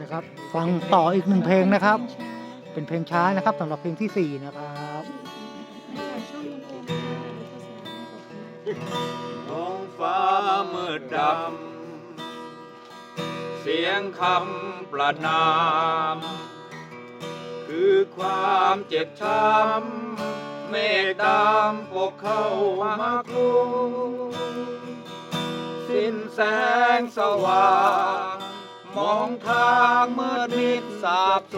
นะครับ ฟังต่ออีกหนึ่งเพลงนะครับ เป็นเพลงช้านะครับสำหรับเพลงที่สี่นะครับท้องฟ้ามืดดำเสียงคำประนาม คือความเจ็บช้ำเมฆดำปกเข้ามากลุมสิ้นแสงสว่าง มองทางมืดมิดสาบส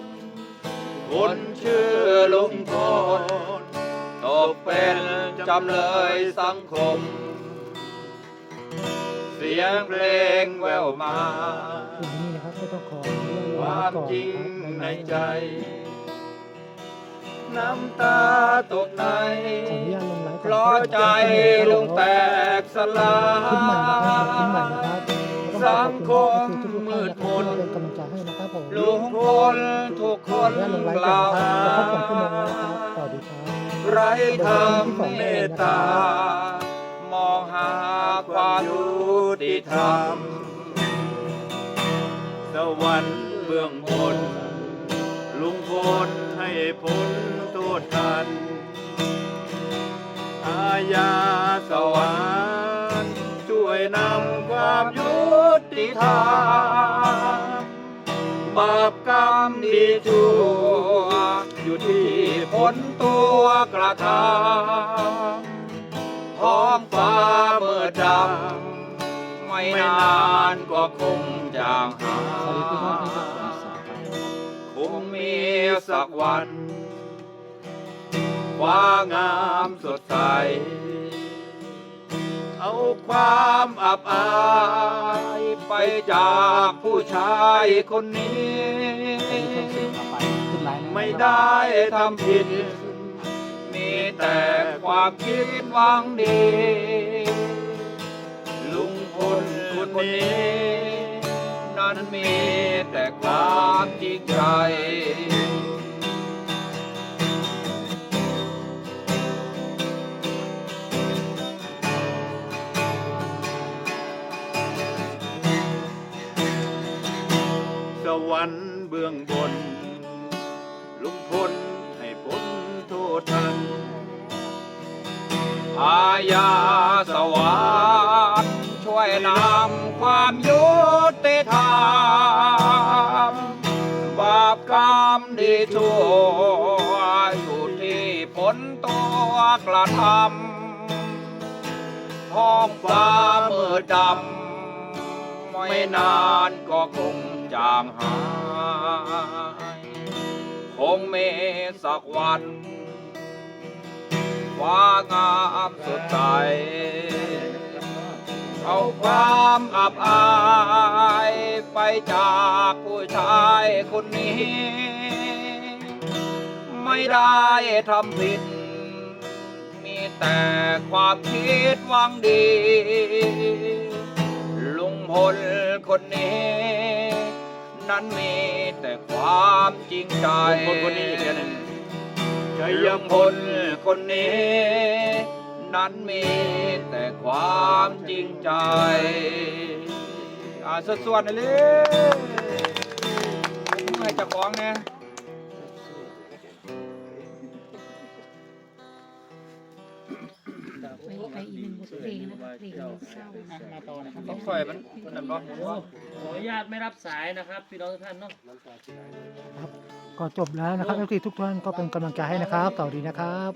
นคนชื่อลุงพลตกเป็นจำเลยสังคม เสียงเพลงแววมาวันนี้นะครับไม่ต้องขออนุญาตคลวามก่อนจริงครับในใจ น้ำตาตกใน ขออนุญาตลงไลฟ์เพราะใจลุงแตกสลาขึ้นใหม่นะครับขึ้นใหม่นะครับ สังคมคุณทุกๆมืท่านดนะครับมนที่เป็นกำลังใจให้นะครับผมลุงพลทุกคนลุงไลฟ์กก่อนล่าวนะครับหาจะครบสองชั่วโมงแล้วนะครับสวัสดีครับไรธรรมเมตตามองหาความยุติธรรม สวรรค์เบื้องบนลุงพลให้พ้นโทษทันอาญาสวรรค์ช่วยนำ ความยุติธรรมบาปกรรมดีชั่วอยู่ที่ผลตัวกระทำท้องฟ้าเมื่อดำไม่นานก็คงจางหาสวัสดีทุกท่านนะครับคงมีสักวัน ว่างามสดใส เอาความอับอายไปจากผู้ชายคนนี้ ไม่ได้ทำผิด มีแต่ความคิดหวังดี ลุงพลคนนี้ นั้นมีแต่ความจริงใจ องบน ลุงพลให้พ้นโทษทัน อาญาสวรรค์ช่วยนำความยุติธรรม บาปกรรมดีชั่วอยู่ที่ผลตัวกระทำท้องฟ้ามืดดำไม่นานก็คงางหาย คงมีสักวันฟ้างามสดใสเอาความอับอายไปจากผู้ชายคนนี้ ไม่ได้ทำผิด มีแต่ความคิดหวังดี ลุงพลคนนี้ นั้นมีแต่ความจริงใจลุงพลคนนี้อีกแล้วหนึ่งใจยังพลคนนี้ นั้นมีแต่ความจริงใจ อ่าสดส่วนๆหน่อยเลยให้เจ้าของเนี่ย บทเพลงนะคะเพลงเศร้านะคะต้องคอยมันมันนั่นบ่ขออนุญาตไม่รับสายนะครับพี่น้องทุกท่านเนาะก็จบแล้วนะครับทุกท่านก็เป็นกำลังใจให้นะครับสวัสดีนะครับ